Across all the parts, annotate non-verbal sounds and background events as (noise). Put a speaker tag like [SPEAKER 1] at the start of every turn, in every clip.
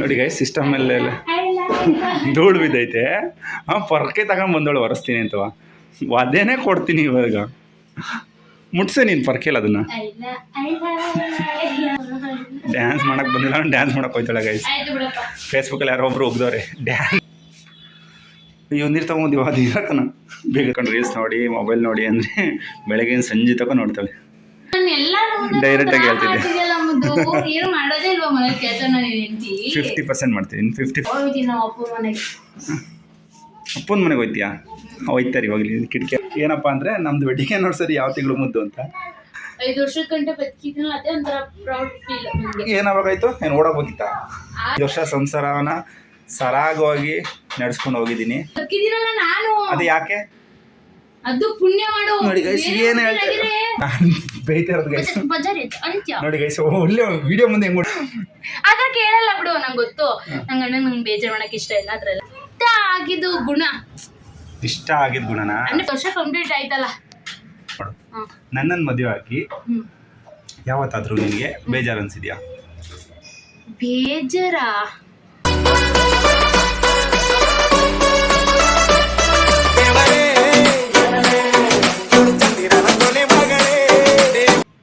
[SPEAKER 1] ನೋಡಿ ಗೈ ಸಿಸ್ಟಮ್ ಮೇಲೆ ಧೂಳು ಬಿದ್ದೈತೆ. ಹಾಂ ಪೊರಕೆ ತಗೊಂಡು ಬಂದೋಳು ಒರೆಸ್ತೀನಿ ಅಂತವ ವಾದ್ಯನೇ ಕೊಡ್ತೀನಿ ಇವಾಗ. ಮುಟ್ಸೆ ನೀನು ಪರ್ಕೆಲ್ಲ ಅದನ್ನು. ಡ್ಯಾನ್ಸ್ ಮಾಡಕ್ಕೆ ಬಂದಿಲ್ಲ ಡ್ಯಾನ್ಸ್ ಮಾಡಕ್ಕೆ ಹೋಯ್ತಾಳೆ ಗೈಸ್
[SPEAKER 2] ಫೇಸ್ಬುಕ್ ಅಲ್ಲಿ
[SPEAKER 1] ಫೇಸ್ಬುಕ್ಕಲ್ಲಿ ಯಾರೋ ಒಬ್ರು ಒಗ್ದವ್ರೆ ಡ್ಯಾನ್ಸ್ ಅಯ್ಯೋ ನೀರು ತಗೊಂಡು ಅದು ಇರಕ್ಕನ ಬೇಗ ಕಂಡು ರೀಲ್ಸ್ ನೋಡಿ ಮೊಬೈಲ್ ನೋಡಿ ಅಂದರೆ ಬೆಳಗ್ಗೆ ಸಂಜೆ ತಗೊಂಡು ನೋಡ್ತಾಳೆ. Direct ಆಗಿ ಹೇಳ್ತಿದ್ದೆ.
[SPEAKER 2] ಏನು ಮಾಡೋದೇ ಇಲ್ವಾ ಮನೇಲಿ ಕೆಲಸ ನಾನು ಹೆಂಡತಿ?
[SPEAKER 1] ಫಿಫ್ಟಿ ಪರ್ಸೆಂಟ್ ಮಾಡ್ತೀನಿ. ಫಿಫ್ಟಿ
[SPEAKER 2] ಹೋಗ್ತೀನಿ ನಾವು ಅಪ್ಪ ಮನೆಗೆ.
[SPEAKER 1] ಅಪ್ಪನ ಮನೆಗೆ ಹೋಯ್ತೀಯಾ? ಹೋಯ್ತಾರೆ ಇವಾಗಲಿ ಕಿಟಕಿ. ಏನಪ್ಪ ಅಂದರೆ ನಮ್ದು ವೆಡ್ಡಿಂಗ್ ನೋಡ್ಸರಿ ಯಾವ ತಿಂಗಳು ಮುದ್ದು ಅಂತ?
[SPEAKER 2] ಐದು ವರ್ಷದ ಗಂಟೆ ಬದುಕಿದ್ನಲ್ಲ ಅದೇ ಒಂಥರ ಪ್ರೌಡ್ ಫೀಲ್ ನನಗೆ.
[SPEAKER 1] ಏನಾವಾಗಾಯ್ತು ಏನು ಓಡೋಗ್ಬೇಕಿತ್ತ ಐದು ವರ್ಷ ಸಂಸಾರವನ್ನ ಸರಾಗವಾಗಿ ನಡೆಸ್ಕೊಂಡು ಹೋಗಿದ್ದೀನಿ.
[SPEAKER 2] ಬದುಕಿದ್ದೀನಲ್ಲ ನಾನು.
[SPEAKER 1] ಅದು ಯಾಕೆ?
[SPEAKER 2] ಅದು ಪುಣ್ಯ ಮಾಡೋ.
[SPEAKER 1] ನೋಡಿ ಗೈಸ್ ಏನು ಹೇಳ್ತಾರೆ ಬೈತಾ ಇರೋದು ಗೈಸ್
[SPEAKER 2] ಬಜಾರ್- ಬಜಾರ್ ಇತ್ತು ಅಂತ್ಯ.
[SPEAKER 1] ನೋಡಿ ಗೈಸ್ ಒಳ್ಳೆ ವಿಡಿಯೋ ಮುಂದೆ ಹೆಂಗ್
[SPEAKER 2] ಅದ ಕೇಳಲ್ಲ ಬಿಡು ನಂಗೆ ಗೊತ್ತು. ನಂಗೆ ಅಣ್ಣ ನಂಗೆ ಬೇಜಾರು ಮಾಡಕ್ಕೆ ಇಷ್ಟ ಇಲ್ಲ ಅದ್ರಲ್ಲ. ಇಷ್ಟ ಆಗಿದ್ದು ಗುಣ.
[SPEAKER 1] ಇಷ್ಟ ಆಗಿದ್ ಗುಣನ
[SPEAKER 2] ಅಂದ್ರೆ ವರ್ಷ ಕಂಪ್ಲೀಟ್ ಆಯ್ತಲ್ಲ.
[SPEAKER 1] ನನ್ನನ್ನು ಮದುವೆ ಹಾಕಿ. ಯಾವತ್ತಾದ್ರೂ ನಿನಗೆ ಬೇಜಾರು ಅನ್ಸಿದ್ಯಾ?
[SPEAKER 2] ಬೇಜಾರಾ?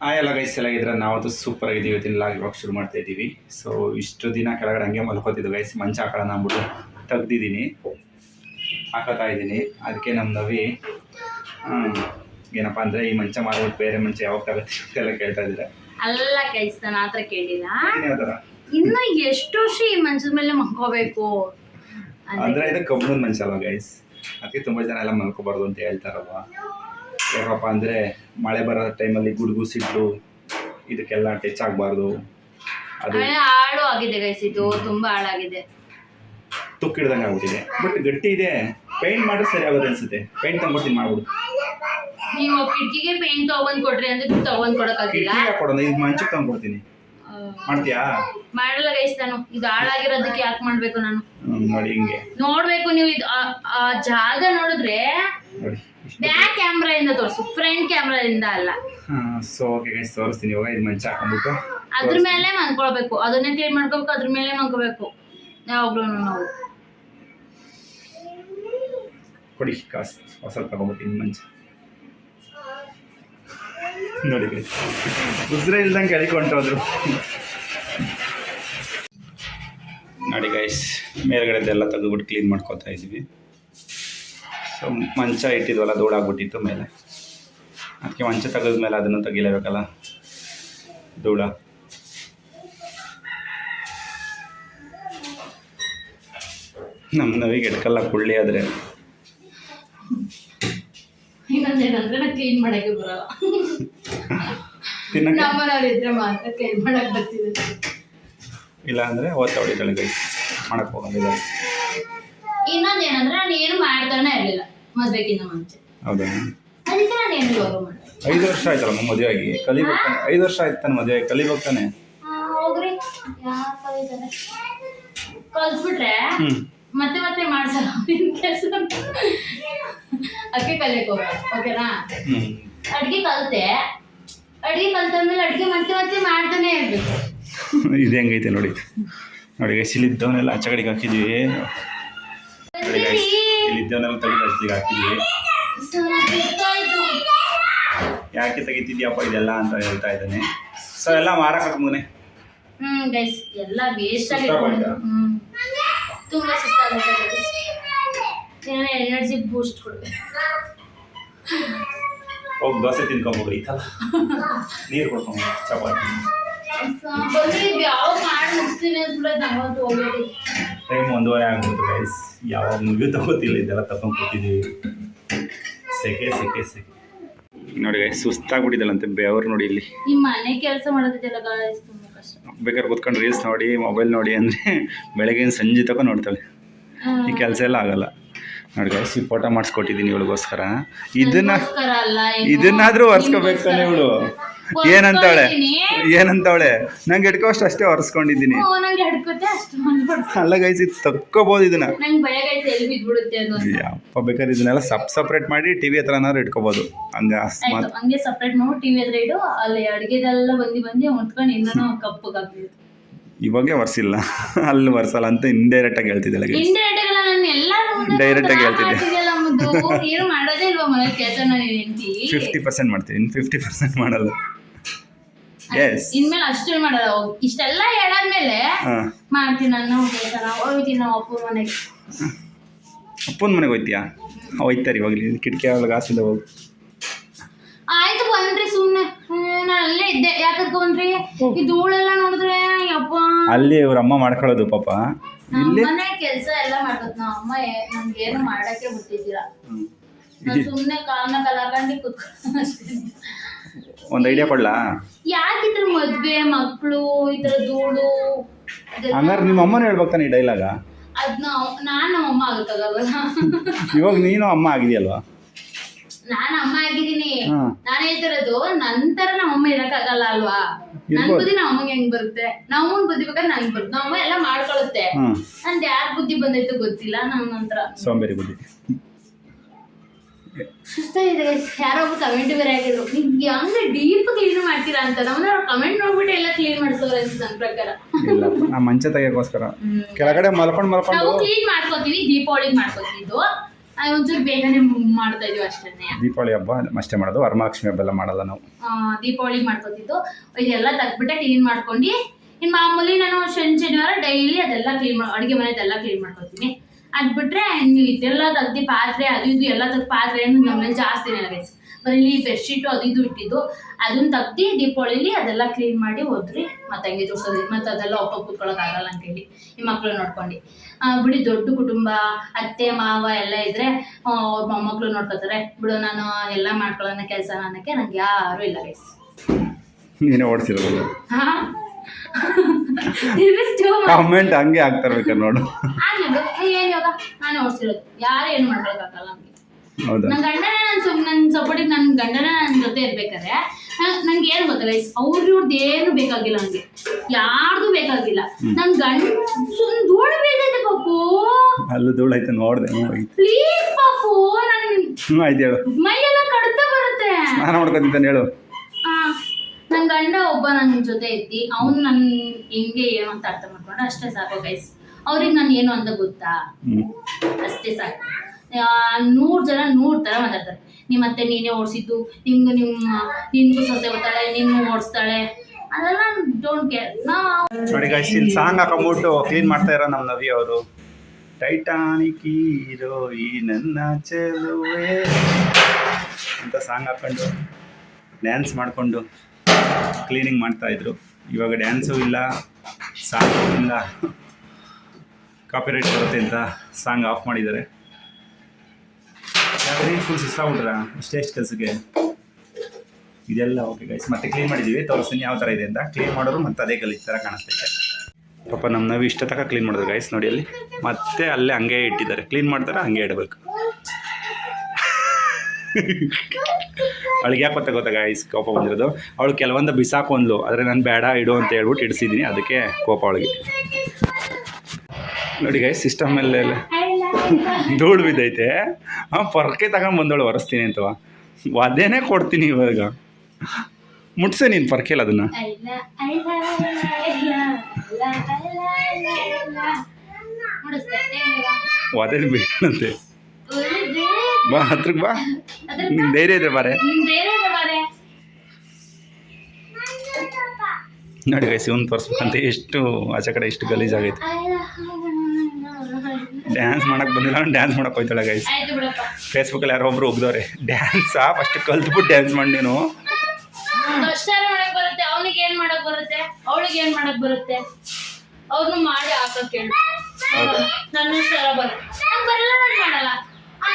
[SPEAKER 1] ಆ ಎಲ್ಲ ಗೈಸ್ ಎಲ್ಲ ಇದ್ರೆ ನಾವತ್ತು ಸೂಪರ್ ಆಗಿದ್ದೀವಿ ಇವತ್ತಿನ ಲಾಗ್ ಇವಾಗ ಶುರು ಮಾಡ್ತಾ ಇದ್ದೀವಿ. ಸೊ ಇಷ್ಟು ದಿನ ಕೆಳಗಡೆ ಹಂಗೆ ಮಲ್ಕೋತಿದ್ದು ಗೈಸ್ ಮಂಚ ಹಾಕೋಣ ಅಂದ್ಬಿಟ್ಟು ತೆಗ್ದಿದ್ದೀನಿ. ಹಾಕೋತಾ ಇದ್ದೀನಿ. ಅದಕ್ಕೆ ನಮ್ಮ ನವಿ ಏನಪ್ಪ ಅಂದರೆ ಈ ಮಂಚ ಮಾರ್ಬಿಟ್ಟು ಬೇರೆ ಮಂಚ ಯಾವಾಗ ತಗೋತೀವಿ ಅಂತೆಲ್ಲ ಕೇಳ್ತಾ ಇದ್ದೀರ.
[SPEAKER 2] ಅಲ್ಲ ಕೈಸ್ ನಾನು ಕೇಳಿಲ್ಲ.
[SPEAKER 1] ಇನ್ನೂ ಯಾವ ಥರ?
[SPEAKER 2] ಇನ್ನು ಎಷ್ಟು ವರ್ಷ ಈ ಮಂಚದ ಮೇಲೆ ಮಲ್ಕೋಬೇಕು?
[SPEAKER 1] ಅಂದರೆ ಇದು ಕಬ್ಬಣದ ಮಂಚ ಅಲ್ವಾ ಗೈಸ್ ಅದಕ್ಕೆ ತುಂಬ ಜನ ಎಲ್ಲ ಮಲ್ಕೋಬಾರ್ದು ಅಂತ ಹೇಳ್ತಾರಲ್ವ ಯಾಕಪ್ಪ ಅಂದರೆ ಮಳೆ ಬರೋ ಟೈಮಲ್ಲಿ ಗುಡುಗು ಸಿಡ್ಲು ಇದಕ್ಕೆಲ್ಲ ಟಚ್ ಆಗಬಾರ್ದು. ಅದು
[SPEAKER 2] ಹಾಳು ಆಗಿದೆ ಗೈಸ್ ಇದು ತುಂಬಾ ಹಾಳಾಗಿದೆ.
[SPEAKER 1] ತುಕ್ಕಿಡ್ದಂಗೆ ಆಗ್ಬಿಟ್ಟಿದೆ. ಬಟ್ ಗಟ್ಟಿ ಇದೆ. ಪೇಂಟ್ ಮಾಡಿದ್ರೆ ಸರಿ ಆಗುತ್ತೆ ಅನ್ಸುತ್ತೆ. ಪೇಂಟ್ ತಂದ್ಕೊಡ್ತೀನಿ ಮಾಡ್ಬಿಡು.
[SPEAKER 2] ನೀವು ಕಿಟಕಿಗೆ ಪೇಂಟ್ ತಗೊಂಡ್ ಕೊಡ್ರಿ ಅಂದ್ರೆ ತಗೊಂಡ್ ಕೊಡಕ್ಕಾಗಿಲ್ಲ
[SPEAKER 1] ಕಿಟಕಿ ಕೊಡೋಣ ಇದು ಮಂಚಕ್ಕೆ ತಂದ್ಕೊಡ್ತೀನಿ. ಮಾಡ್ತೀಯಾ?
[SPEAKER 2] ಮಾಡಲ್ಲ ಗೈಸ್ ನಾನು. ಇದು ಹಾಳಾಗಿರೋದಕ್ಕೆ ಯಾಕೆ ಮಾಡ್ಬೇಕು ನಾನು?
[SPEAKER 1] ನೋಡಿ ಹಿಂಗೆ.
[SPEAKER 2] ನೋಡ್ಬೇಕು ನೀವು ಇದು ಆ- ಜಾಗ ನೋಡಿದ್ರೆ
[SPEAKER 1] ನೋಡಿ.
[SPEAKER 2] ಬ್ಯಾಕ್ ಕ್ಯಾಮ್ರಾ ಇಂದ ತೋರಿಸು. ಫ್ರಂಟ್ ಕ್ಯಾಮ್ರಾ ಇಂದ ಅಲ್ಲ.
[SPEAKER 1] ಸೊ ಓಕೆ ಗೈಸ್ ತೋರಿಸ್ತೀನಿ. ಇವಾಗ ಇದು ಮಂಚ ಹಾಕೊಂಡ್ಬಿಟ್ಟು
[SPEAKER 2] ಅದ್ರ ಮೇಲೆ ಮನ್ಕೊಳ್ಬೇಕು ಅದನ್ನೇ ಕ್ಲೀನ್ ಮಾಡ್ಕೋಬೇಕು ಅದ್ರ ಮೇಲೆ ಮನ್ಕೋಬೇಕು ಯಾವಾಗ್ಲೂ ನಾವು.
[SPEAKER 1] ಕೊಡಿ ಕಾಸು ಹೊಸ ತಗೊಂಡ್ಬಿಡ್ತೀನಿ ಮಂಚ ನೋಡಿ ಗೈಸ್ ಉಸಿರೇ ಇಲ್ದಂಗೆ ಕೆಳಕೊಂಡೋದ್ರು ನೋಡಿ ಗೈಸ್ ಮೇಲ್ಗಡೆದೆಲ್ಲ ತೆಗೆದ್ಬಿಟ್ಟು ಕ್ಲೀನ್ ಮಾಡ್ಕೊತಾ ಇದ್ದೀವಿ. ಸೊ ಮಂಚ ಇಟ್ಟಿದ್ವಲ್ಲ ಧೂಳಾಗ್ಬಿಟ್ಟಿತ್ತು ಮೇಲೆ. ಅದಕ್ಕೆ ಮಂಚ ತೆಗೆದ ಮೇಲೆ ಅದನ್ನು ತೆಗಿಲೇಬೇಕಲ್ಲ? ಧೂಳ ನಮ್ಮ ನವಿಗೆ ಎಡ್ಕಲ್ಲ ಕುಳ್ಳಿ ಆದರೆ.
[SPEAKER 2] ಇಲ್ಲ ಅಂದ್ರೆ ಕ್ಲೀನ್ ಮಾಡಕ್ಕೆ ಬರಲ್ಲ.
[SPEAKER 1] ತಿನ್ನಕ್ಕೆ?
[SPEAKER 2] ನಮ್ಮನೇಲಿ ಇದ್ರೆ ಮಾತ್ರ ಕ್ಲೀನ್ ಮಾಡಕ್ ಬರ್ತಿದೆ.
[SPEAKER 1] ಇಲ್ಲ ಅಂದರೆ ಓದ್ತಾ ಹೊಡಿತಾಳೆ ಗೈಸ್ ಮಾಡಕ್ಕೆ ಹೋಗಂಗಿಲ್ಲ.
[SPEAKER 2] ಇನ್ನೊಂದೇನಂದ್ರೆ ನಾನು ಇರಲಿಲ್ಲ. ಮದ್ವೆಗಿಂತ ಮುಂಚೆ.
[SPEAKER 1] ಹೌದಾ?
[SPEAKER 2] ಅದಕ್ಕೆ ನಾನು ಏನು ಯೋಗ ಮಾಡಿದೆ.
[SPEAKER 1] ಐದು ವರ್ಷ ಆಯ್ತಲ್ಲ ಮದುವೆ ಆಗಿ ಕಲಿಬೇಕು ಐದು ವರ್ಷ ಆಯ್ತು ತಾನೆ ಮದುವೆ ಕಲಿಬೇಕು ತಾನೆ?
[SPEAKER 2] ಹೋಗ್ರಿ. ಯಾರ್ ಕಲಿತಾರೆ?
[SPEAKER 1] ಕಲ್ಸ್ಬಿಟ್ರೆ
[SPEAKER 2] ಮತ್ತೆ ಮತ್ತೆ ಮಾಡ್ಸಲ್ಲ. ಕೆಲಸ ಅದಕ್ಕೆ ಕಲಿಯಕ್ ಹೋಗ್ಬೇಡ. ಓಕೆನಾ? ಅಡ್ಗೆ ಕಲ್ತೆ. ಅಡ್ಗೆ ಕಲ್ತಾದ್ಮೇಲೆ ಅಡ್ಗೆ ಮತ್ತೆ ಮತ್ತೆ ಮಾಡ್ತಾನೆ ಇರ್ಬೇಕು.
[SPEAKER 1] ಇದು ಹೆಂಗೈತೆ ನೋಡಿ. ನೋಡಿ ಗೈಸ್ ಇಲ್ಲಿದ್ದವನ್ನೆಲ್ಲ ಆಚೆ ಕಡೆಗೆ ಹಾಕಿದ್ವಿ. ನೋಡಿ ಗೈಸ್ ಇಲ್ಲಿದ್ದವನ್ನೆಲ್ಲ ತೆಗೆದು ಹಚ್ಚಿಗೆ ಹಾಕಿದ್ವಿ. ಯಾಕೆ ತೆಗಿತಿದ್ಯಪ್ಪ ಇದೆಲ್ಲ ಅಂತ ಹೇಳ್ತಾ ಇದ್ದಾನೆ. ಸೊ ಎಲ್ಲ ಮಾರಕ ಮಗನೆ.
[SPEAKER 2] ಹ್ಮ್ ಗೈಸ್ ಎಲ್ಲ ವೇಸ್ಟ್ ಆಗಿ ತುಂಬಾ ಸುಸ್ತಾಗುತ್ತೆ ಎನರ್ಜಿ ಬೂಸ್ಟ್ ಕೊಡ್ಬೇಕು
[SPEAKER 1] ಹೋಗಿ ದೋಸೆ ತಿನ್ಕೊಂಬೋದು ಐತಲ್ಲ ನೀರು ಕೊಡ್ಕೊಂಬೋದು ಚಪಾತಿ.
[SPEAKER 2] ಯಾವಾಗ ಮಾಡಿ ಮುಗಿಸ್ತೀನಿ ಹೋಗ್ಬೇಕು
[SPEAKER 1] ಟೈಮ್ ಒಂದೂವರೆ ಆಗ್ಬಿಟ್ಟು ಗೈಸ್ ಯಾವಾಗ ಮುಗಿಯುತ್ತೋ ಗೊತ್ತಿಲ್ಲ ಇದೆಲ್ಲ ತಗೊಂಡು ಕೂತಿದ್ದೀವಿ ಸೆಕೆ ಸೆಕೆ ಸೆಕೆ ನೋಡಿ ಗೈಸ್ ಸುಸ್ತಾಗ್ಬಿಟ್ಟಿದ್ದಲ್ಲಂತೆ ಬೆವರು ನೋಡಿ ಇಲ್ಲಿ.
[SPEAKER 2] ಈ ಮನೆ ಕೆಲಸ ಮಾಡೋದಿದೆಲ್ಲ ಗಾಯ್ಸ್ ತುಂಬಾ ಕಷ್ಟ.
[SPEAKER 1] ಬೇಕಾದ್ರೆ ಕೂತ್ಕೊಂಡು ರೀಲ್ಸ್ ನೋಡಿ ಮೊಬೈಲ್ ನೋಡಿ ಅಂದರೆ ಬೆಳಗ್ಗೆ ಸಂಜೆ ತಗೊಂಡು ನೋಡ್ತಾಳೆ. ಈ ಕೆಲಸ ಎಲ್ಲ ಆಗಲ್ಲ. ನೋಡಿ ಗೈಸ್ ಈ ಫೋಟೋ ಮಾಡಿಸ್ಕೊಟ್ಟಿದ್ದೀನಿ ಇವಳಿಗೋಸ್ಕರ. ಇದನ್ನ ಇದನ್ನಾದ್ರೂ ಒರೆಸ್ಕೋಬೇಕು ತಾನೆ ಇವಳು. ಏನಂತಾಳೆ? ಏನಂತಾಳೆ? ನಂಗೆ ಇಟ್ಕೋಷ್ಟು ಅಷ್ಟೇ ಒರೆಸ್ಕೊಂಡಿದ್ದೀನಿ ಅಲ್ಲ ಗೈಸ್ ಇದು ತಕ್ಕೋಬಹುದು ಇದನ್ನ. ಯಪ್ಪ ಬೇಕಾದ್ರೆ ಇದನ್ನೆಲ್ಲ ಸಪ್ ಸಪ್ರೇಟ್ ಮಾಡಿ ಟಿವಿ ಹತ್ರ ಏನಾದ್ರು ಇಟ್ಕೋಬಹುದು ಹಂಗೆ
[SPEAKER 2] ಹಂಗೆ ಸಪ್ರೇಟ್ ಮಾಡಿ ಟಿವಿ ಹತ್ರ ಇಡು. ಅಲ್ಲಿ ಅಡಿಗೆದೆಲ್ಲ ಬಂದು ಬಂದು ಮುಟ್ಕೊಂಡು ಇನ್ನೂ ಕಪ್ಪು
[SPEAKER 1] ಇವಾಗ ಒರೆಸಿಲ್ಲ. ಅಲ್ಲಿ ಒರೆಸಲ್ಲ ಅಂತ
[SPEAKER 2] ಇಂಡೈರೆಕ್ಟ್
[SPEAKER 1] ಆಗಿ ಹೇಳ್ತಿದ್ದೆ
[SPEAKER 2] ಡೈರೆಕ್ಟ್ ಆಗಿ ಹೇಳ್ತಿದ್ದೆ.
[SPEAKER 1] ಫಿಫ್ಟಿ ಪರ್ಸೆಂಟ್ ಮಾಡ್ತೀನಿ ಇನ್ನು ಫಿಫ್ಟಿ ಪರ್ಸೆಂಟ್ ಮಾಡಲ್ಲ.
[SPEAKER 2] ಇನ್ಮೇಲೆ ಅಷ್ಟೇ ಮಾಡಲ್ಲ ಹೋಗ್- ಇಷ್ಟೆಲ್ಲ ಹೇಳಾದ್ಮೇಲೆ ಮಾಡ್ತೀನಿ ನಾನು ಹೋಗ್ತೀನಿ ನಾವು ಅಪ್ಪನ ಮನೆಗೆ.
[SPEAKER 1] ಅಪ್ಪನ ಮನೆಗೆ ಹೋಯ್ತೀಯಾ? ಹೋಯ್ತಾರೆ ಇವಾಗಲಿ ಕಿಟಕಿ ಒಳಗೆ ಹಾಸಿಂದ ಹೋಗಿ.
[SPEAKER 2] ಆಯ್ತು ಬಂದ್ರಿ ಸುಮ್ನೆ. ನಾನು ಅಲ್ಲೇ ಇದ್ದೆ. ಯಾಕೆ ಬಂದ್ರಿ ಈ ಧೂಳೆಲ್ಲ ನೋಡಿದ್ರೆ ಅಪ್ಪ
[SPEAKER 1] ಅಲ್ಲಿ ಇವ್ರ ಅಮ್ಮ ಮಾಡ್ಕೊಳ್ಳೋದು ಪಾಪ. ಇಲ್ಲಿ
[SPEAKER 2] ಮನೆ ಕೆಲಸ ಎಲ್ಲ ಮಾಡ್ಕೊತ್ ನಾವ್ ಅಮ್ಮ ನಮ್ಗೆ ನಮ್ಗೇನು ಮಾಡಕ್ಕೆ ಬಿಟ್ಟಿದ್ದೀರಾ. ಸುಮ್ಮನೆ ಕಾಲನ ಕಾಲ್ನ ಕುತ್ಕೊಂಡು
[SPEAKER 1] ಒಂದು ಐಡಿಯಾ ಕೊಡ್ಲಾ?
[SPEAKER 2] ಯಾಕೆ ಈ ಥರ ಮದ್ವೆ ಮಕ್ಕಳು ಈ ಥರ ಧೂಳು ಇದೆಲ್ಲ?
[SPEAKER 1] ಹಂಗಾರೆ ನಿಮ್ಮ ಅಮ್ಮನ ಹೇಳ್ಬೇಕು ತಾನೆ ಈ ಡೈಲಾಗ
[SPEAKER 2] ಅದ್ನ ನಾನು ನಮ್ಮ ಅಮ್ಮ ಆಗಕ್ಕಾಗಲ್ವಲ್ಲ
[SPEAKER 1] ಇವಾಗ ನೀನು ಅಮ್ಮ ಆಗಿದೆಯಲ್ವಾ?
[SPEAKER 2] ನಾನು ಅಮ್ಮ ಆಗಿದ್ದೀನಿ.
[SPEAKER 1] ಹಾಂ.
[SPEAKER 2] ನಾನು ಹೇಳ್ತಿರೋದು ನಂತರ ನಮ್ಮ ಅಮ್ಮ ಇರಕ್ಕಾಗಲ್ಲ ಅಲ್ವಾ? ನನ್
[SPEAKER 1] ಇರ್ಬೋದು.
[SPEAKER 2] ಬುದ್ಧಿ ನಮ್ಮ ಅಮ್ಮಗೆ ಹೆಂಗ್ ಬರುತ್ತೆ? ನಮ್ಮನ್ ಬುದ್ಧಿ ಬೇಕಾದ್ರೆ ನಂಗೆ ಬರುತ್ತೆ. ನಮ್ಮ ಅಮ್ಮ ಎಲ್ಲ ಮಾಡ್ಕೊಳುತ್ತೆ.
[SPEAKER 1] ಹಾಂ
[SPEAKER 2] ನಂದು ಯಾರ್ ಬುದ್ಧಿ ಬಂದೈತೆ ಗೊತ್ತಿಲ್ಲ ನನ್ನ ನಂತರ.
[SPEAKER 1] ಸೋಂಬೇರಿ ಬುದ್ಧಿ.
[SPEAKER 2] ಯಾರೋ ಒಬ್ಬ ಕಮೆಂಟ್ ಬೇರೆ ಆಗಿದ್ರು. ನಿಮ್ಗೆ ಹಂಗೆ ಡೀಪ್ ಕ್ಲೀನ್ ಮಾಡ್ತೀರಾ ಅಂತ. ನಮ್ಮನ್ನ ಕಮೆಂಟ್ ನೋಡ್ಬಿಟ್ಟು ಎಲ್ಲ ಕ್ಲೀನ್ ಮಾಡ್ಸೋರು ಅಂತ ನನ್ನ ಪ್ರಕಾರ.
[SPEAKER 1] ಇಲ್ಲಪ್ಪ ನಾ ಮಂಚ ತೆಗಿಯೋಕ್ಕೋಸ್ಕರ. ಕೆಳಗಡೆ ಮಲ್ಕೊಂಡು ಮಲ್ಕೊಂಡು
[SPEAKER 2] ನಾವು ಕ್ಲೀನ್ ಮಾಡ್ಕೋತೀವಿ ದೀಪಾವಳಿಗೆ ಮಾಡ್ಕೋತಿದ್ದು ಒಂಚೂರು ಬೇಗನೆ ಮಾಡ್ತಾ ಇದೀವಿ ಅಷ್ಟೇ
[SPEAKER 1] ದೀಪಾವಳಿ ಹಬ್ಬ ಅಷ್ಟೇ ಮಾಡೋದು ವರಮಹಾಲಕ್ಷ್ಮಿ ಹಬ್ಬ ಎಲ್ಲ ಮಾಡಲ್ಲ ನಾವು.
[SPEAKER 2] ದೀಪಾವಳಿಗೆ ಮಾಡ್ಕೋತಿದ್ದು. ಇದೆಲ್ಲ ತೆಗ್ದ್ಬಿಟ್ಟೆ ಕ್ಲೀನ್ ಮಾಡ್ಕೊಂಡು ಇನ್ನು ಮಾಮೂಲಿ ನಾನು ಶನಿ ಶನಿವಾರ ಡೈಲಿ ಅದೆಲ್ಲ ಕ್ಲೀನ್ ಮಾಡಿ ಅಡುಗೆ ಮನೆದೆಲ್ಲ ಕ್ಲೀನ್ ಮಾಡ್ಕೊತೀನಿ. ಅದು ಬಿಟ್ರೆ ನೀವು ಇದೆಲ್ಲ ತೆಗ್ದು ಪಾತ್ರೆ ಅದು ಇದು ಎಲ್ಲ ತೆಗ್ದು ಪಾತ್ರೆ ನಮ್ಮಲ್ಲಿ ಜಾಸ್ತಿನೇ ಗೈಸ್ ಬರೀ ಬೆಡ್ಶೀಟು ಅದು ಇದು ಇಟ್ಟಿದ್ದು. ಅದನ್ನ ತೆಗ್ದು ದೀಪಾವಳಿಲಿ ಅದೆಲ್ಲ ಕ್ಲೀನ್ ಮಾಡಿ ಹೋದ್ರಿ. ಮತ್ತೆ ಹಂಗೆ ಜೋಡಿಸೋದ್ರಿ ಮತ್ತೆ ಅದೆಲ್ಲ ಒಪ್ಪ ಕೂತ್ಕೊಳ್ಳೋಕ್ಕಾಗಲ್ಲ ಅಂತೇಳಿ ಈ ಮಕ್ಕಳು ನೋಡ್ಕೊಂಡು. ಬಿಡಿ ದೊಡ್ಡ ಕುಟುಂಬ ಅತ್ತೆ ಮಾವ ಎಲ್ಲ ಇದ್ರೆ ಆ, ಅವ್ರ ಮೊಮ್ಮಕ್ಳು ನೋಡ್ಕೋತಾರೆ. ಬಿಡು ನಾನು ಎಲ್ಲ ಮಾಡ್ಕೊಳ್ಳೋಣ ಕೆಲಸ ಅನ್ನೋಕ್ಕೆ ನಂಗೆ ಯಾರೂ ಇಲ್ಲ ಗೈಸ್
[SPEAKER 1] ನೀನೇ ಓಡಿಸಿರೋದು.
[SPEAKER 2] ಹಾ?
[SPEAKER 1] ಕಾಮೆಂಟ್ ಹಂಗೆ ಆಗ್ತಾರೆ ಬೇಕಾದ್ರೆ ನೋಡು.
[SPEAKER 2] ನಾನು ಓಡಿಸಿರೋದು. ಯಾರು ಏನು ಮಾಡ್ಬೇಕಾಗಲ್ಲ
[SPEAKER 1] ಹೌದಾ?
[SPEAKER 2] ನನ್ನ ಗಂಡನ ನಾನು ಸುಮ್ ನನ್ನ ಸಪೋರ್ಟಿಗೆ ನನ್ನ ಗಂಡನ ನನ್ನ ಜೊತೆ ಇರ್ಬೇಕಾದ್ರೆ ನನ್- ನನ್ಗೆ ಏನು ಗೊತ್ತಾ ಗೈಸ್ ಅವ್ರ ಇವ್ರದ್ದು ಏನು ಬೇಕಾಗಿಲ್ಲ ನನಗೆ. ಯಾರ್ದು ಬೇಕಾಗಿಲ್ಲ. ನನ್ನ ಗಂಡ ಸುಮ್ ಧೂಳು ಬೀಳ್ತೈತೆ ಪಾಪು.
[SPEAKER 1] ಅಲ್ಲೂ ಧೂಳು ಐತೆ ನೋಡ್ದೆ
[SPEAKER 2] ಪ್ಲೀಸ್ ಪಾಪು ನನ್
[SPEAKER 1] ಹ್ಞೂ ಆಯ್ತು ಹೇಳು.
[SPEAKER 2] ಮೈಯೆಲ್ಲ ಕಡ್ತಾ ಬರುತ್ತೆ.
[SPEAKER 1] ಸ್ನಾನ ಮಾಡ್ಕೊತಿದ್ದಾನೆ ಹೇಳು.
[SPEAKER 2] ಗಂಡ ಒಬ್ಬ ನನ್ನ ಜೊತೆ ಇದ್ದಿ ಅವ್ನು ನನ್ ಹೆಂಗೆ ಏನು ಅಂತ ಅರ್ಥ ಮಾಡ್ಕೊಂಡು ಅಷ್ಟೇ ಸಾಕು ಗೈಸ್ ಅವ್ರಿಗೆ ನಾನು ಏನು ಅಂತ ಗೊತ್ತಾ? ಅಷ್ಟೇ ಸಾಕು. ನೂರು ಜನ ನೂರು ಥರ ಮಾತಾಡ್ತಾರೆ. ನಿಮ್ಮ ಅತ್ತೆ ನೀನೇ ಓಡಿಸಿದ್ದು ನಿಮ್ಗೂ ನಿಮ್ಮ ನಿನ್ಗೂ ಸೊಸೆ ಓದ್ತಾಳೆ ನಿನ್ನ ಓಡಿಸ್ತಾಳೆ. ಅದೆಲ್ಲ ಡೋಂಟ್ ಕೇರ್ ನಾ
[SPEAKER 1] ನೋಡಿ ಗಾಯ್ಸ್ ಇಲ್ಲಿ ಸಾಂಗ್ ಹಾಕೊಂಬಿಟ್ಟು ಕ್ಲೀನ್ ಮಾಡ್ತಾ ಇರೋ ನಮ್ಮ ನವಿ ಅವರು. ಟೈಟಾನಿಕ್ ಹೀರೋ ಈ ನನ್ನ ಚೆಲುವೆ ಅಂತ ಸಾಂಗ್ ಹಾಕೊಂಡು ಡ್ಯಾನ್ಸ್ ಮಾಡಿಕೊಂಡು. ಕ್ಲೀನಿಂಗ್ ಮಾಡ್ತಾ ಇದ್ರು. ಇವಾಗ ಡ್ಯಾನ್ಸು ಇಲ್ಲ ಸಾಂಗ್ ಇಲ್ಲ. ಕಾಪಿರೈಟ್ ಬರುತ್ತೆ ಅಂತ ಸಾಂಗ್ ಆಫ್ ಮಾಡಿದ್ದಾರೆ. ಯಾವ್ದೇ ಫುಲ್ ಸುಸ್ತಾಗ್ಬಿಟ್ರ ಇಷ್ಟೇ ಎಷ್ಟು ಕೆಲಸಕ್ಕೆ. ಇದೆಲ್ಲ ಓಕೆ ಗೈಸ್ ಮತ್ತೆ ಕ್ಲೀನ್ ಮಾಡಿದ್ದೀವಿ. ತೋರಿಸ್ತೀನಿ ಯಾವ ಥರ ಇದೆ ಅಂತ. ಕ್ಲೀನ್ ಮಾಡೋರು ಮತ್ತೆ ಅದೇ ಗಲೀಜ್ ಥರ ಕಾಣಿಸ್ತೈತೆ ಪಾಪ ನಮ್ಮ ನಾವು ಇಷ್ಟ ತನಕ ಕ್ಲೀನ್ ಮಾಡಿದ್ರು ಗೈಸ್ ನೋಡಿ ಅಲ್ಲಿ. ಮತ್ತೆ ಅಲ್ಲೇ ಹಂಗೆ ಇಟ್ಟಿದ್ದಾರೆ. ಕ್ಲೀನ್ ಮಾಡ್ತಾರೆ ಹಂಗೆ ಇಡಬೇಕು. (laughs) ಅವಳಿಗೆ ಯಾಕೆ ಗೊತ್ತಾ ಗೊತ್ತಾ ಐಸ್ ಕೋಪ ಬಂದಿರೋದು. ಅವಳು ಕೆಲವೊಂದು ಬಿಸಾಕೊಂದ್ಲು. ಆದರೆ ನಾನು ಬೇಡ ಇಡು ಅಂತ ಹೇಳ್ಬಿಟ್ಟು ಇಡಿಸಿದ್ದೀನಿ. ಅದಕ್ಕೆ ಕೋಪ ಅವಳಿಗೆ. ನೋಡಿ ಗೈಸ್ ಸಿಸ್ಟಮ್ ಎಲ್ಲ ಧೂಳು ಬಿದ್ದೈತೆ. ಹಾಂ ಪೊರಕೆ ತಗೊಂಡು ಬಂದವಳು ಒರೆಸ್ತೀನಿ ಅಂತವ ವಾದ್ಯನೆ ಕೊಡ್ತೀನಿ ಇವಾಗ. ಮುಟ್ಸೆ ನೀನು ಪರ್ಕೆಲ್ಲ ಅದನ್ನು.
[SPEAKER 2] ವಾದ್ಯ ಐಲ
[SPEAKER 1] ಬಾ ಹತ್ರಕ್ಕೆ ಬಾ. ನಿಮ್ ಧೈರ್ಯ ಇದೆ ಬಾರೆ ನೋಡಿ ಗೈಸ್ ಇವನ್ ತೋರಿಸ್ಬೇಕಂತ ಎಷ್ಟು ಆಚೆ ಕಡೆ ಎಷ್ಟು ಗಲೀಜಾಗೈತೆ ಡ್ಯಾನ್ಸ್ ಮಾಡಕ್ಕೆ ಬಂದಿಲ್ಲ ಅವ್ನು ಡ್ಯಾನ್ಸ್ ಮಾಡಕ್ಕೆ ಹೋಯ್ತಾಳೆ ಗೈಸ್ ಫೇಸ್ಬುಕ್ಕಲ್ಲಿ ಯಾರೋ ಒಬ್ರು ಹೋಗ್ದವ್ರೆ. ಡ್ಯಾನ್ಸಾ ಫಸ್ಟ್ ಕಲ್ತ್ಬಿಟ್ಟು ಡ್ಯಾನ್ಸ್ ಮಾಡಿ ನೀನು.
[SPEAKER 2] ಮಾಡಕ್ ಅವನಿಗೆ ಏನ್ ಮಾಡಕ್ ಬರುತ್ತೆ ಅವಳಿಗೆ ಏನ್ ಮಾಡಕ್ ಬರುತ್ತೆ ಅವ್ರನ್ನ ಮಾಡಿ ಹಾಕಕ್ ಹೇಳು ನನ್ನ ಬರಲ್ಲ ನಾನು ಮಾಡಲ್ಲ.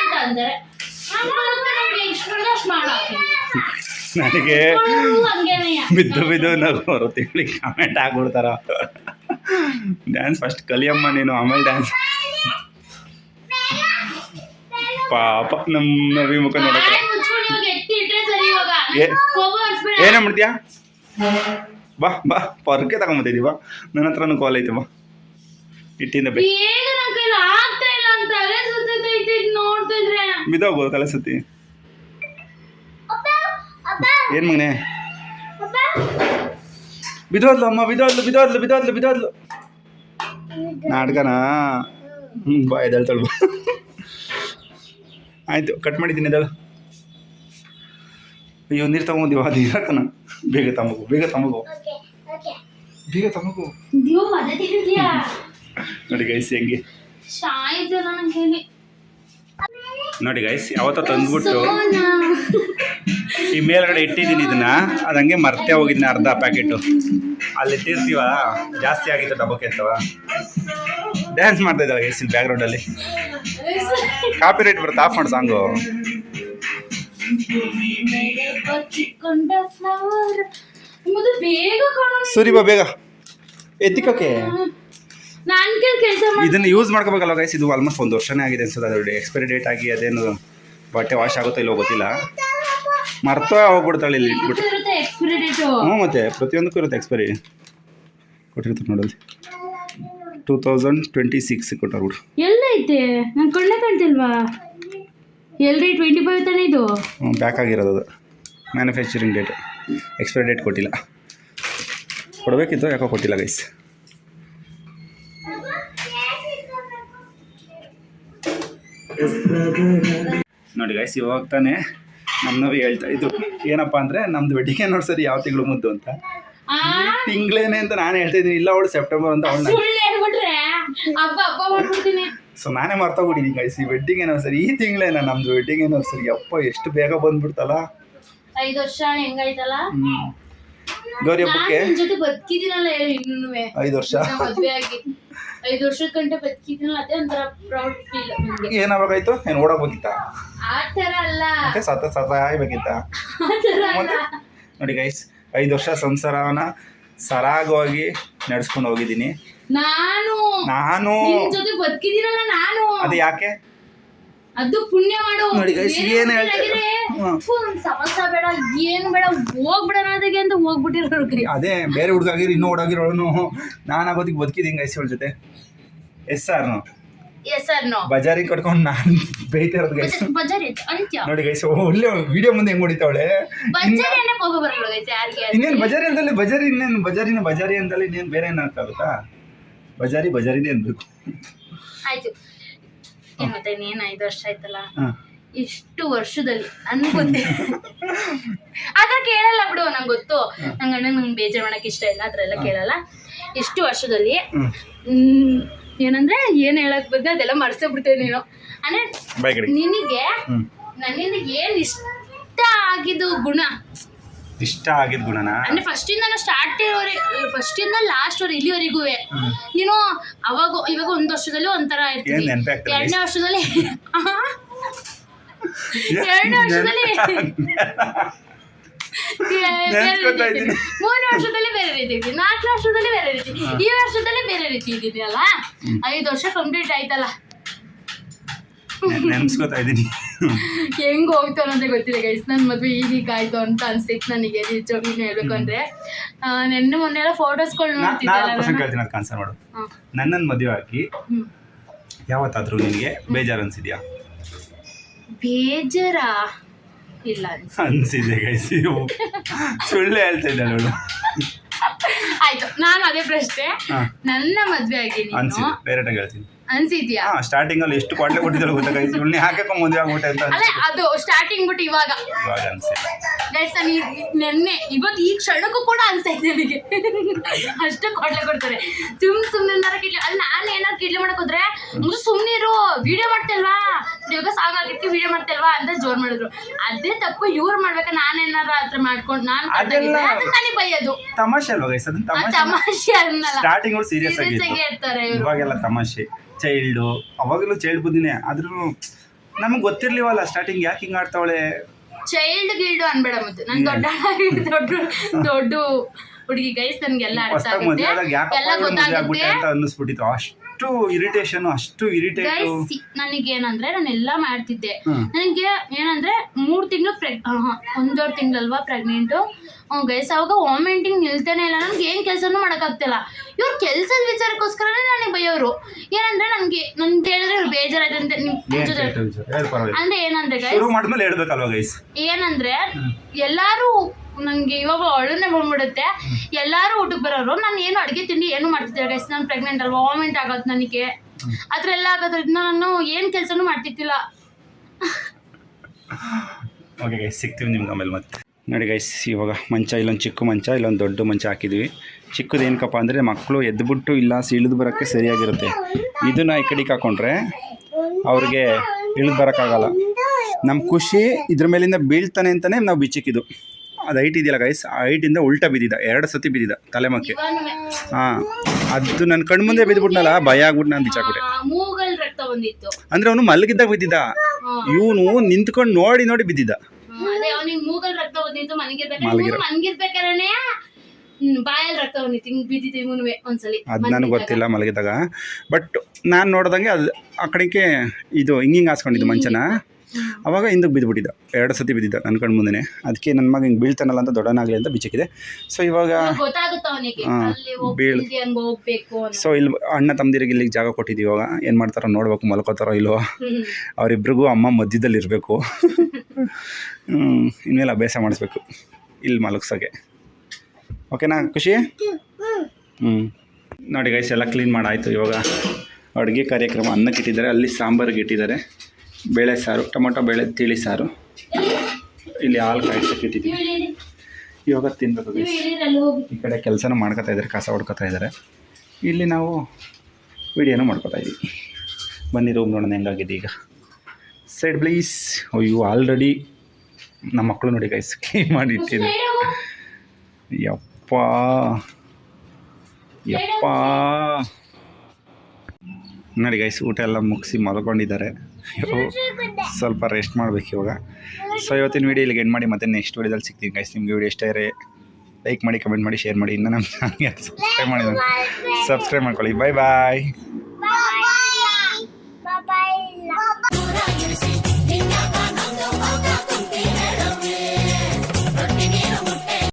[SPEAKER 2] ಅಂತ ಅಂದರೆ
[SPEAKER 1] ನನಗೆ ಬಿದ್ದು ಬಿದ್ದು ನಗು ಬರುತ್ತೆ ಇವಳಿಗೆ ಕಮೆಂಟ್ ಹಾಕ್ಬಿಡ್ತಾರ. ಡ್ಯಾನ್ಸ್ ಫಸ್ಟ್ ಕಲಿಯಮ್ಮ ನೀನು ಆಮೇಲೆ ಡ್ಯಾನ್ಸ್ ಪಾಪ ನಮ್ಮ ನವಿ ಮುಖ ನೋಡಕ್ಕೆ. ಏನೇ ಮಾಡ್ತೀಯಾ? ಬಾ ಬಾ ಪರ್ಕೆ ತಗೊಂಬತ್ತಿದ್ದೀವಿ ಬಾ. ನನ್ನ ಹತ್ರನೂ ಕಾಲ್ ಐತೆ ಬಾ. ಇಟ್ಟಿಂದ ಬೇ ಬಿದ್ದೋಗ್ಬೋದು ತಲೆ ಸುತ್ತಿ. ಏನು ಮಗನೆ? ಬಿದ್ದೋದ್ಲು ಅಮ್ಮ ಬಿದ್ದೋದ್ಲು ಬಿದ್ದೋದ್ಲು ಬಿದ್ದೋದ್ಲು ಬಿದ್ದೋದ್ಲು. ನಾಟಕನಾ ಹ್ಞೂ ಬಾ ಎದ್ದೇಳ್ತಾಳು ಬಾ. ಆಯಿತು ಕಟ್ ಮಾಡಿದ್ದೀನಿ ಎದ್ದೇಳು. ಅಯ್ಯೋ ನೀರು ತಗೊಂಡಿವ ಅದು ಇರಕ್ಕನ ಬೇಗ ತಮಗು ಬೇಗ ತಮಗು ಬೇಗ ತಮಗು ನೋಡಿ ಗೈಸಿ ಹೆಂಗೆ. ನೋಡಿ ಗೈಸ್ ಯಾವತ್ತೋ ತಂದ್ಬಿಟ್ಟು ಈ ಮೇಲ್ಗಡೆ ಇಟ್ಟಿದ್ದೀನಿ ಇದನ್ನ. ಅದಂಗೆ ಮರ್ತೆ ಹೋಗಿದ್ನಿ ಅರ್ಧ ಪ್ಯಾಕೆಟು ಅಲ್ಲಿ ಇಟ್ಟಿರ್ತೀವ? ಜಾಸ್ತಿ ಆಗಿತ್ತು ಡಬ್ಬಕ್ಕೆ ಅಂತವ? ಡ್ಯಾನ್ಸ್ ಮಾಡ್ತಾ ಇದ್ದಾವೆ ಗೈಸ್ ಇಲ್ಲಿ ಬ್ಯಾಕ್ಗ್ರೌಂಡಲ್ಲಿ ಕಾಪಿ ರೈಟ್ ಬರುತ್ತೆ? ಆಫ್ ಮಾಡ್ ಸಾಂಗು
[SPEAKER 2] ಸುರಿಬಾ ಬೇಗ
[SPEAKER 1] ಎತ್ತಿಕೋಕೆ?
[SPEAKER 2] ನಾನ್ ಕೆಲಸ ಮಾಡಿ
[SPEAKER 1] ಇದನ್ನ ಯೂಸ್ ಮಾಡ್ಕೋಬೇಕಲ್ಲ ಗೈಸ್ ಇದು ಆಲ್ಮೋಸ್ಟ್ ಒಂದು ವರ್ಷನೇ ಆಗಿದೆ ಅನ್ಸುತ್ತೆ ಅದ್ರ ಎಕ್ಸ್ಪೈರಿ ಡೇಟ್ ಆಗಿ ಅದೇನು ಬಟ್ಟೆ ವಾಶ್ ಆಗುತ್ತೋ ಇಲ್ಲೋ ಗೊತ್ತಿಲ್ಲ. ಮರ್ತೋ ಹೋಗ್ಬಿಡ್ತಾಳೆ ಇಲ್ಲಿ ಇಟ್ಬಿಟ್ಟು.
[SPEAKER 2] ಇರುತ್ತೆ ಎಕ್ಸ್ಪೈರಿ ಡೇಟು
[SPEAKER 1] ಹ್ಞೂ ಮತ್ತೆ ಪ್ರತಿಯೊಂದಕ್ಕೂ ಇರುತ್ತೆ ಎಕ್ಸ್ಪೈರಿ ಕೊಟ್ಟಿರ್ತಾರೆ ನೋಡಲ್ಲಿ ಟೂ ತೌಸಂಡ್ ಟ್ವೆಂಟಿ ಸಿಕ್ಸ್ ಕೊಟ್ಟಾರ್ಬಿಡು
[SPEAKER 2] ಎಲ್ಲ ಐತೆ ನನ್ ಕಣ್ಣೆ ಕಾಣ್ತಿಲ್ವಾ? ಎಲ್ರಿ ಟ್ವೆಂಟಿ ಫೈವ್ ತಾನೇ ಇದು?
[SPEAKER 1] ಹ್ಞೂ ಬ್ಯಾಕ್ ಆಗಿರೋದು ಅದು. ಮ್ಯಾನುಫ್ಯಾಕ್ಚರಿಂಗ್ ಡೇಟ್ ಎಕ್ಸ್ಪೈರಿ ಡೇಟ್ ಕೊಟ್ಟಿಲ್ಲ. ಕೊಡಬೇಕಿತ್ತು ಯಾಕೋ ಕೊಟ್ಟಿಲ್ಲ ಗೈಸ್ ನೋಡಿ ಗೈಸ್ ಇವಾಗ ತಾನೆ ನಮ್ಮ ನವಿ ಹೇಳ್ತಾ ಇದ್ರು ಏನಪ್ಪ ಅಂದರೆ ನಮ್ದು ವೆಡ್ಡಿಂಗ್ ಸರಿ ಯಾವ ತಿಂಗಳು ಮುದ್ದು ಅಂತ? ತಿಂಗಳೇನೆ ಅಂತ ನಾನು ಹೇಳ್ತಾ ಇದ್ದೀನಿ ಇಲ್ಲ ಅವಳು ಸೆಪ್ಟೆಂಬರ್ ಅಂತ ಅವಳು ಸೊ ನಾನೇ ಮರ್ತೋಗ್ಬಿಟ್ಟಿದ್ದೀನಿ ಗೈಸ್ ಈ ವೆಡ್ಡಿಂಗ್ ಸರಿ ಈ ತಿಂಗಳೇನ ನಮ್ದು ವೆಡ್ಡಿಂಗ್ ಆ್ಯನಿವರ್ಸರಿ ಅಪ್ಪ ಎಷ್ಟು ಬೇಗ ಬಂದ್ಬಿಡ್ತಲ್ಲ?
[SPEAKER 2] ಐದು ವರ್ಷ ಹೆಂಗಾಯ್ತಲ್ಲ
[SPEAKER 1] ಗೌರಿ ಹಬ್ಬಕ್ಕೆ?
[SPEAKER 2] ನಿನ್ ಜೊತೆ ಬದುಕಿದ್ದೀನಲ್ಲ ಹೇಳಿ ಇನ್ನೂ
[SPEAKER 1] ಐದು ವರ್ಷ.
[SPEAKER 2] ಮದ್ವೆ ಆಗಿ. ಐದು ವರ್ಷದ ಗಂಟ ಬದುಕಿದ್ದೀನಲ್ಲ ಅದೇ ಒಂಥರ ಪ್ರೌಡ್ ಫೀಲ್ ನಂಗೆ.
[SPEAKER 1] ಏನಾಗಬೇಕಾಯ್ತು ಏನು ಓಡೋಗ್ಬೇಕಿತ್ತ
[SPEAKER 2] ಆ ಥರ ಅಲ್ಲ.
[SPEAKER 1] ಮತ್ತೆ ಸತ ಸತ ಆಗ್ಬೇಕಿತ್ತ?
[SPEAKER 2] ಆ ಥರ ಅಲ್ಲ.
[SPEAKER 1] ನೋಡಿ ಗೈಸ್ ಐದು ವರ್ಷ ಸಂಸಾರವನ್ನ ಸರಾಗವಾಗಿ ನಡೆಸ್ಕೊಂಡು ಹೋಗಿದ್ದೀನಿ.
[SPEAKER 2] ನಾನು.
[SPEAKER 1] ನಾನು.
[SPEAKER 2] ನಿನ್ ಜೊತೆ ಬದುಕಿದ್ದೀನಲ್ಲ ನಾನು.
[SPEAKER 1] ಅದು ಯಾಕೆ?
[SPEAKER 2] ಅದು ಪುಣ್ಯ ಮಾಡೋ.
[SPEAKER 1] ನೋಡಿ guys, ಏನ್ ಹ್ಮ್.
[SPEAKER 2] ಸಮಸ್ಯೆ ಬೇಡ ಏನು ಬೇಡ ಹೋಗ್ಬಿಡೋಣ ಅದಕ್ಕೆ ಅಂತ ಹೋಗ್ಬಿಟ್ಟಿರೋರು ಕೈ
[SPEAKER 1] ಅದೇ ಬೇರೆ ಹುಡುಗಾಗಿರಿ ಇನ್ನೂ ಹುಡುಗಿರೋನು ನಾನು ಆಗೋದಕ್ಕೆ ಬದುಕಿದ್ದೀನಿ ಗೈಸ್ ಇವಳ ಜೊತೆ. Yes sir
[SPEAKER 2] yes sir no.
[SPEAKER 1] ಬಜಾರಿ ಕಟ್ಕೊಂಡು ನಾನು ಬೇಯ್ತಿರೋದು ಗೈಸ್
[SPEAKER 2] ಬಜಾರಿ ಅಂತ್ಯ.
[SPEAKER 1] ನೋಡಿ ಗೈಸ್ ಒಳ್ಳೆ ವಿಡಿಯೋ ಮುಂದೆ ಹೆಂಗ್ ಹೊಡಿತಾವಳೆ?
[SPEAKER 2] ಬಜಾರಿ ಹೋಗೋ ಬರಲ್ಲ ಗೈಸ್ ಯಾರಿಗೆ
[SPEAKER 1] ಇನ್ನೇನು ಬಜಾರಿ ಅಂದಲ್ಲಿ ಬಜಾರಿ ಇನ್ನೇನು ಬಜಾರಿನ ಬಜಾರಿ ಅಂತಲೇ ಇನ್ನೇನು ಬೇರೆ ಏನಾಗ್ತಾಗುತ್ತಾ ಬಜಾರಿ ಬಜಾರಿನೇ ಅನ್ಬೇಕು.
[SPEAKER 2] ಆಯ್ತು. ಏನ್ ಗೊತ್ತಾ ಇನ್ನೇನು ಐದು ವರ್ಷ ಆಯ್ತಲ್ಲ? ಇಷ್ಟು ವರ್ಷದಲ್ಲಿ ನನ್ಗೆ ಗೊತ್ತೇ ಅದ ಕೇಳಲ್ಲ ಬಿಡು ನಂಗೆ ಗೊತ್ತು. ನಂಗೆ ಅಣ್ಣ ನಂಗೆ ಬೇಜಾರು ಮಾಡಕ್ಕೆ ಇಷ್ಟ ಇಲ್ಲ ಅದ್ರೆಲ್ಲ ಕೇಳಲ್ಲ. ಇಷ್ಟು ವರ್ಷದಲ್ಲಿ ಏನಂದ್ರೆ ಏನ್ ಹೇಳಕ್ ಬಂದೆ ಅದೆಲ್ಲ ಮರ್ಸೇ ಬಿಡ್ತೇವೆ ನೀನು. ಅಂದ್ರೆ ನಿನಗೆ ನನ್ನಿಂದ ಏನ್ ಇಷ್ಟ ಆಗಿದ್ದು ಗುಣ?
[SPEAKER 1] ಇಷ್ಟ ಆಗಿದ್ ಗುಣನ?
[SPEAKER 2] ಅಂದ್ರೆ ಫಸ್ಟ್ ಇಂದ ಸ್ಟಾರ್ಟ್ ಫಸ್ಟ್ ಇಂದ ಲಾಸ್ಟ್ ಅವ್ರ ಇಲ್ಲಿವರೆಗೂ ನೀನು ಅವಾಗ ಇವಾಗ ಒಂದ್ ವರ್ಷದಲ್ಲಿ ಒಂಥರ
[SPEAKER 1] ಏನ್
[SPEAKER 2] ಇರ್ತೀನಿ ಎರಡನೇ ವರ್ಷದಲ್ಲಿ ಎರಡನೇ ವರ್ಷದಲ್ಲಿ
[SPEAKER 1] ನೆನ್ಸ್ಕೊತಾ ಇದ್ದೀನಿ.
[SPEAKER 2] ಮೂರನೇ ವರ್ಷದಲ್ಲಿ ಬೇರೆ ರೀತಿ ಇದ್ದೀನಿ ನಾಲ್ಕನೇ ವರ್ಷದಲ್ಲಿ ಬೇರೆ ರೀತಿ ಈ ವರ್ಷದಲ್ಲಿ ಬೇರೆ ರೀತಿ ಇದ್ದೀನಿ ಅಲ್ಲ? ಐದು ವರ್ಷ ಕಂಪ್ಲೀಟ್ ಆಯ್ತಲ್ಲ.
[SPEAKER 1] ನೆನ್ಸ್ಕೊತಾ ಇದ್ದೀನಿ.
[SPEAKER 2] ಹೆಂಗ್ ಹೋಗ್ತು ಅನ್ನೋದೇ ಗೊತ್ತಿಲ್ಲ ಗೈಸ್ ನನ್ನ ಮದ್ವೆ ಈಗ ಆಯ್ತು ಅಂತ ಅನ್ಸಿತ್ತು ನನಗೆ ನಿಜವಾಗ್ಲೂ ಹೇಳ್ಬೇಕು ಅಂದ್ರೆ. ನೆನ್ನೆ ಮೊನ್ನೆ ಎಲ್ಲ ಫೋಟೋಸ್ಗಳು
[SPEAKER 1] ನಾನು ಕ್ವಶನ್ ಕೇಳ್ತೀನಿ ಕಾನ್ಸರ್ ಮಾಡು. ನನ್ನನ್ನು ಮದುವೆ ಹಾಕಿ. ಯಾವತ್ತಾದ್ರೂ ನಿನಗೆ ಬೇಜಾರು ಅನ್ಸಿದ್ಯಾ
[SPEAKER 2] ಬೇಜಾರಾ? ಇಲ್ಲ ಅನ್ಸ
[SPEAKER 1] ಅನ್ಸಿದೆ ಗೈಸ್ ಸುಳ್ಳೆ ಹೇಳ್ತಾ ಇದ್ದಾಳೆ ಅವಳು
[SPEAKER 2] ಆಯ್ತು ನಾನು ಅದೇ ಪ್ರಶ್ನೆ. ನನ್ನ ಮದ್ವೆ ಆಗಿ ನೀನು
[SPEAKER 1] ಡೈರೆಕ್ಟ್ ಆಗಿ ಹೇಳ್ತೀನಿ.
[SPEAKER 2] ಅನ್ಸಿದ್ಯಾ?
[SPEAKER 1] ಹಾ ಸ್ಟಾರ್ಟಿಂಗ್ ಅಲ್ಲಿ ಎಷ್ಟು ಕ್ವಾಟ್ಲೆ ಕೊಟ್ಟಿದ್ರು ಗೊತ್ತಾ ಗೈಸ್ ಇವಳನ್ನೇ ಹಾಕಕ್ಕೆ ಮದುವೆ ಆಗ್ಬಿಟ್ಟೆ ಅಂತ
[SPEAKER 2] ಅಲ್ಲ ಅದು ಸ್ಟಾರ್ಟಿಂಗ್ ಬಿಟ್ಟು ಇವಾಗ.
[SPEAKER 1] ಇವಾಗ ಅನ್ಸಿಲ್ಲ
[SPEAKER 2] ಗೈಸ್ ನಾನು ನೆನ್ನೆ ಇವತ್ತು ಈ ಕ್ಷಣಕ್ಕೂ ಕೂಡ ಅನ್ಸ್ತಾ ಇದೆ ನನಗೆ. ಅಷ್ಟು ಕೊಡ್ಲೆ ಕೊಡ್ತಾರೆ. ಸುಮ್ ಸುಮ್ಮನೆ ಏನಾರ ಕಿಡ್ಲಿ ಅಲ್ಲಿ ನಾನು ಏನಾರು ಕಿಡ್ಲಿ ಮಾಡಕ್ ಹೋದ್ರೆ ಮುಂದೆ ಸುಮ್ಮನಿರು ವಿಡಿಯೋ ಮಾಡ್ತಲ್ವಾ? ಯೋಗ ಸಾಂಗ್ ಆಗಿರ್ತೀವಿ ವಿಡಿಯೋ ಮಾಡ್ತಲ್ವಾ ಅಂತ ಜೋರ್ ಮಾಡಿದ್ರು. ಅದೇ ತಪ್ಪು ಇವ್ರು ಮಾಡ್ಬೇಕ? ನಾನು ಏನಾರ ಹತ್ರ ಮಾಡ್ಕೊಂಡು ನಾನು ನನಗೆ ಬೈಯೋದು.
[SPEAKER 1] ತಮಾಷೆ ಅಲ್ವಾ ಗೈಸ್ ಅದನ್ನ ತಮಾಷೆ
[SPEAKER 2] ಅಲ್ಲ.
[SPEAKER 1] ಸ್ಟಾರ್ಟಿಂಗ್ ಸೀರಿಯಸ್
[SPEAKER 2] ಆಗಿ ಇರ್ತಾರೆ
[SPEAKER 1] ಇವಾಗೆಲ್ಲ ತಮಾಷೆ. ಚೈಲ್ಡು ಅವಾಗಲೂ ಚೈಲ್ಡ್ ಬುದ್ಧಿನೇ. ಆದ್ರೂ ನಮಗೆ ಗೊತ್ತಿರ್ಲಿವಲ್ಲ ಸ್ಟಾರ್ಟಿಂಗ್ ಯಾಕೆ ಹಿಂಗೆ ಆಡ್ತಾವಳೆ?
[SPEAKER 2] ಚೈಲ್ಡ್ ಗಿಲ್ಡು ಅನ್ಬೇಡ ಮತ್ತೆ. ನಂಗೆ ದೊಡ್ಡ ದೊಡ್ಡ ದೊಡ್ಡ ಹುಡುಗಿ ಗೈಸ್ ನನ್ಗೆಲ್ಲ ಅರ್ಥ ಆಗುತ್ತೆ. ಎಲ್ಲ ಗೊತ್ತಾಗುತ್ತೆ.
[SPEAKER 1] ಅನ್ನಿಸ್ಬಿಟ್ಟಿತ್ತು. ಅಷ್ಟು ಇರಿಟೇಷನ್ ಅಷ್ಟು इरिटेट್
[SPEAKER 2] ನನಗೆ ಏನಂದ್ರೆ ನಾನು ಎಲ್ಲ
[SPEAKER 1] ಮಾಡ್ತಿದ್ದೆ.
[SPEAKER 2] ನನಗೆ ಏನಂದ್ರೆ ಮೂರ್ ತಿಂಗಳು ಪ್ರೆಗ್ ಒಂದೂವರೆ ತಿಂಗಳಲ್ವಾ ಪ್ರೆಗ್ನೆಂಟು ಗೈಸ್ ಅವಾಗ ವಾಮಿಟಿಂಗ್ ನಿಲ್ತಾನೆ ಇಲ್ಲ. ನನಗೆ ಏನು ಕೆಲಸನೂ ಮಾಡೋಕ್ಕಾಗ್ತಿಲ್ಲ. ಇವ್ರ ಕೆಲಸದ ವಿಚಾರಕ್ಕೋಸ್ಕರನೇ ನನಗೆ ಬೈಯೋರು. ಏನಂದ್ರೆ ನನಗೆ ನಂತ ಹೇಳಿದ್ರೆ ಇವ್ರು
[SPEAKER 1] ಬೇಜಾರಾಯ್ತಂತೆ
[SPEAKER 2] ಅಂದ್ರೆ ಏನಂದ್ರೆ ಗೈಸ್ ಏನಂದ್ರೆ ಎಲ್ಲಾರು ನನಗೆ ಇವಾಗ ಅಳುನೇ ಬಂದ್ಬಿಡುತ್ತೆ. ಎಲ್ಲರೂ ಊಟಕ್ಕೆ ಬರೋರು. ನಾನು ಏನು ಅಡುಗೆ ತಿಂಡಿ ಏನು ಮಾಡ್ತಿದ್ದೆ? ಗೈಸ್ ನಾನು ಪ್ರೆಗ್ನೆಂಟ್ ಅಲ್ವಾ? ವಾಮಿಂಟ್ ಆಗೋದು ನನಗೆ. ಥರ ಎಲ್ಲ ಆಗೋದ್ರಿಂದ ನಾನು ಏನು ಕೆಲಸನೂ ಮಾಡ್ತಿದ್ದಿಲ್ಲ.
[SPEAKER 1] ಓಕೆ ಗೈಸ್ ಸಿಗ್ತೀವಿ ನಿಮ್ಗೆ ಆಮೇಲೆ ಮತ್ತೆ. ನೋಡಿ ಗೈಸ್ ಇವಾಗ ಮಂಚ ಇಲ್ಲೊಂದು ಚಿಕ್ಕ ಮಂಚ ಇಲ್ಲೊಂದು ದೊಡ್ಡ ಮಂಚ ಹಾಕಿದ್ವಿ. ಚಿಕ್ಕದು ಏನಕ್ಕಪ್ಪ ಅಂದರೆ ಮಕ್ಕಳು ಎದ್ದುಬಿಟ್ಟು ಇಲ್ಲ ಇಳಿದು ಬರೋಕ್ಕೆ ಸರಿಯಾಗಿರುತ್ತೆ. ಇದನ್ನ ಈ ಕಡೆಗೆ ಹಾಕೊಂಡ್ರೆ ಅವ್ರಿಗೆ ಇಳಿದು ಬರೋಕ್ಕಾಗಲ್ಲ. ನಮ್ಮ ಖುಷಿ ಇದ್ರ ಮೇಲಿಂದ ಬೀಳ್ತಾನೆ ಅಂತಲೇ ನಾವು ಬಿಚ್ಚಿಕ್ಕಿದ್ದು. ಅದು ಹೈಟ್ ಇದೆಯಲ್ಲ ಗೈಸ್ ಆ ಹೈಟಿಂದ ಉಲ್ಟಾ ಬಿದ್ದಿದ್ದ. ಎರಡು ಸತಿ ಬಿದ್ದಿದ್ದ ತಲೆಮಕ್ಕೆ. ಹಾಂ ಅದು ನನ್ನ ಕಣ್ಮುಂದೆ ಬಿದ್ದುಬಿಟ್ನಲ್ಲ ಭಯ ಆಗ್ಬಿಟ್ಟು ನಾನು ಬಿಚ್ಚಾಕ್ಬಿಟ್ಟೆ. ಅಂದ್ರೆ ಅವನು ಮಲಗಿದ್ದಾಗ ಬಿದ್ದಿದ್ದ. ಇವನು ನಿಂತ್ಕೊಂಡು ನೋಡಿ ನೋಡಿ ಬಿದ್ದಿದ್ದ.
[SPEAKER 2] ಅದೇ
[SPEAKER 1] ನನಗೆ ಗೊತ್ತಿಲ್ಲ ಮಲಗಿದಾಗ ಬಟ್ ನಾನು ನೋಡ್ದಂಗೆ ಅದು ಆ ಕಡೆಗೆ ಇದು ಹಿಂಗಿಂಗ್ ಹಾಸ್ಕೊಂಡಿದ್ದು ಮಂಚನ. ಅವಾಗ ಹಿಂದಕ್ಕೆ ಬಿದ್ದುಬಿಟ್ಟಿದ್ದ ಎರಡು ಸತಿ ಬಿದ್ದಿದ್ದ ನನ್ನ ಕಣ್ಣು ಮುಂದೆ ಅದಕ್ಕೆ ನನ್ನ ಮಗ ಹಿಂಗೆ ಬೀಳ್ತಾನಲ್ಲ ಅಂತ ದೊಡ್ಡನಾಗಲಿ ಅಂತ ಬಿಚ್ಚಿಕ್ಕಿದೆ. ಸೊ ಇವಾಗ ಬೀಳ್- ಸೊ ಇಲ್ಲಿ ಅಣ್ಣ ತಮ್ಮದಿರಿಗೆ ಇಲ್ಲಿಗೆ ಜಾಗ ಕೊಟ್ಟಿದ್ದೀವಿ ಇವಾಗ. ಏನು ಮಾಡ್ತಾರೋ ನೋಡ್ಬೇಕು ಮಲ್ಕೋತಾರೋ ಇಲ್ವೋ. ಅವರಿಬ್ರಿಗೂ ಅಮ್ಮ ಮಧ್ಯದಲ್ಲಿ ಇರಬೇಕು ಇನ್ಮೇಲೆ ಅಭ್ಯಾಸ ಮಾಡಿಸ್ಬೇಕು. ಇಲ್ಲಿ ಮಲಗ್ಸೋಕ್ಕೆ ಓಕೆನಾ ಖುಷಿ? ಹ್ಞೂ ನೋಡಿ ಗೈಸ್ ಎಲ್ಲ ಕ್ಲೀನ್ ಮಾಡಾಯಿತು ಇವಾಗ. ಅಡುಗೆ ಕಾರ್ಯಕ್ರಮ ಅನ್ನಕ್ಕೆ ಇಟ್ಟಿದ್ದಾರೆ ಅಲ್ಲಿ ಸಾಂಬಾರಿಗೆ ಇಟ್ಟಿದ್ದಾರೆ. ಬೇಳೆ ಸಾರು ಟೊಮೊಟೊ ಬೇಳೆ ತಿಳಿ ಸಾರು. ಇಲ್ಲಿ ಹಾಲು
[SPEAKER 2] ಇಳಿ,
[SPEAKER 1] ಇವಾಗ ತಿನ್ಬೇಕು ಈ ಕಡೆ ಕೆಲಸನೂ ಮಾಡ್ಕೋತಾ ಇದ್ದಾರೆ ಕಸ ಹೊಡ್ಕೋತಾ ಇದ್ದಾರೆ. ಇಲ್ಲಿ ನಾವು ವಿಡಿಯೋನೂ ಮಾಡ್ಕೊತಾ ಇದ್ದೀವಿ ಬನ್ನಿ ರೂಮ್ ನೋಡೋಣ ಹೆಂಗಾಗಿದೆ ಈಗ. ಸೈಡ್ ಪ್ಲೀಸ್ ಅಯ್ಯೋ ಆಲ್ರೆಡಿ ನಮ್ಮ ಮಕ್ಕಳು ನೋಡಿ ಗೈಸ್ ಕ್ಲೀನ್
[SPEAKER 2] ಮಾಡಿಟ್ಟಿದೆ.
[SPEAKER 1] ಯಪ್ಪ. ಯಪ್ಪ. ನೋಡಿ ಗೈಸ್ ಊಟ ಎಲ್ಲ ಮುಗಿಸಿ ಮಲ್ಕೊಂಡಿದ್ದಾರೆ. ಸ್ವಲ್ಪ ರೆಸ್ಟ್ ಮಾಡ್ಬೇಕು ಇವಾಗ. ಸೊ ಇವತ್ತಿನ ವೀಡಿಯೋ ಇಲ್ಲಿಗೆ ಎಂಡ್ ಮಾಡಿ, ಮತ್ತೆ ನೆಕ್ಸ್ಟ್ ವೀಡಿಯೋದಲ್ಲಿ ಸಿಗ್ತೀನಿ ಗೈಸ್ ನಿಮಗೆ ವೀಡಿಯೋ ಇಷ್ಟ ಇರೇ ಲೈಕ್ ಮಾಡಿ ಕಮೆಂಟ್ ಮಾಡಿ ಶೇರ್ ಮಾಡಿ. ಇನ್ನೂ ನಮ್ಮ ಸಬ್ಸ್ಕ್ರೈಬ್ ಮಾಡಿ ಸಬ್ಸ್ಕ್ರೈಬ್ ಮಾಡ್ಕೊಳ್ಳಿ. ಬಾಯ್ ಬಾಯ್